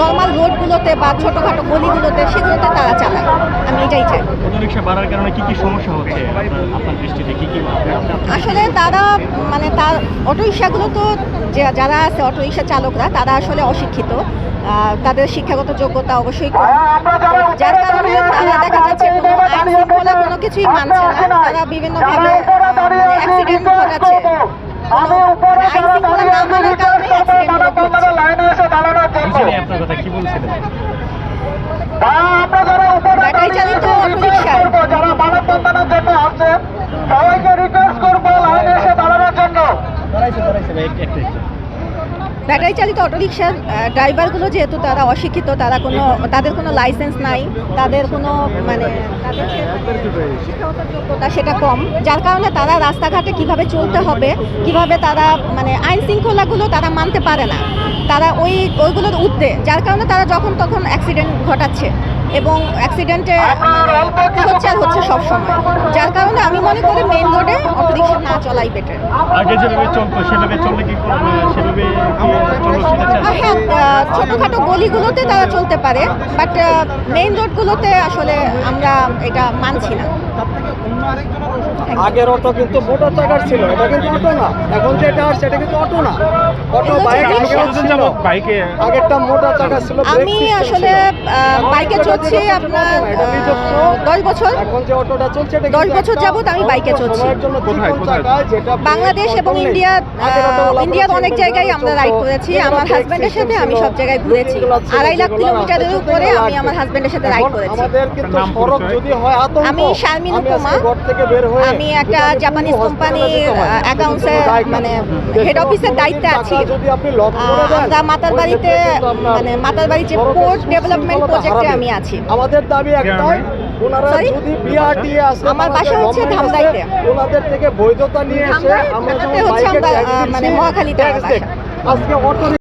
Normal রোডগুলোতে বা ছোটোখাটো গলিগুলোতে সেগুলোতে তারা চালায়। আমি এটাই চাই। অটোরিকশা বাড়ার কারণে কি কি সমস্যা হচ্ছে আপনার আপনার দৃষ্টিতে? কি কি আসলে তারা মানে তার অটো রিক্সাগুলো তো যে যারা আছে অটো রিক্সা চালকরা তারা আসলে অশিক্ষিত। আহ, তাদের শিক্ষাগত যোগ্যতা অবশ্যই কম। যার কারণে তারা দেখা যাচ্ছে কোনো আইন শৃঙ্খলা কোনো কিছুই মানছে না। তারা বিভিন্নভাবে অ্যাক্সিডেন্ট ঘটাচ্ছে। কোনো মানে আইন শৃঙ্খলা না মানার কারণে অ্যাক্সিডেন্টগুলো ঘটছে পিছনে আপনার কথা কি বলছিলেন ব্যাটারি চালিত যারা জন্য সবাইকে রিকোয়েস্ট করব লাইনে এসে দাঁড়ানোর জন্য। ব্যাটারি চালিত অটোরিকশার ড্রাইভারগুলো যেহেতু তারা অশিক্ষিত তারা কোনো তাদের কোনো লাইসেন্স নাই তাদের কোনো মানে তাদের যোগ্যতা সেটা কম। যার কারণে তারা রাস্তাঘাটে কীভাবে চলতে হবে কীভাবে তারা মানে আইন শৃঙ্খলাগুলো তারা মানতে পারে না তারা ওই ওইগুলোর উদ্দে যার কারণে তারা যখন তখন অ্যাক্সিডেন্ট ঘটাচ্ছে এবং অ্যাক্সিডেন্টে হচ্ছে সব সময়। যার কারণে আমি মনে করি মেন রোডে অটোরিকশা না চলাই বেটার আগে যেভাবে চলতো সেভাবে চললে কি করবে সেভাবে হ্যাঁ ছোটখাটো গলিগুলোতে তারা চলতে পারে বাট মেইন রোডগুলোতে আসলে আমরা এটা মানছি না। আগের অটো কিন্তু মোটর চাকার ছিল এটা কিন্তু অটো না। এখন যেটা আসছে এটা কিন্তু অটো না। অটো বাইক বাইকে। আগেরটা মোটর চাকা ছিল আমি আসলে বাইকে চলছি আপনার দশ বছর। এখন যে অটোটা চলছে এটা দশ বছর যাবত আমি বাইকে চলছি। বাংলাদেশ এবং ইন্ডিয়া ইন্ডিয়ার অনেক জায়গায় আমরা রাইড করেছি। আমার হাজব্যান্ডের সাথে আমি সব জায়গায় ঘুরেছি। আড়াই লাখ কিলোমিটারের উপরে আমি আমার। হাজব্যান্ডের সাথে রাইড করেছি। আমাদের কিন্তু নাম যদি হয় আমি শারমিন উপমা। আজকে ঘর থেকে বের হয়ে আমি একটা জাপানিজ হয়, অ্যাকাউন্টসে মানে হেড অফিসের দায়িত্বে আছি। যদি আপনি লক করে দেন, আমরা মাতার বাড়িতে মানে মাতার বাড়ির যে পোর্ট ডেভেলপমেন্ট প্রজেক্টে আমি আছি। আমাদের দাবি একটাই ওনারা যদি বিআরটিএ আসে আমার বাসা হচ্ছে। আছে, ওনাদের থেকে বৈধতা নিয়ে এসে আমরা হচ্ছে আমরা, মানে মহাখালীতে। আজকে অটো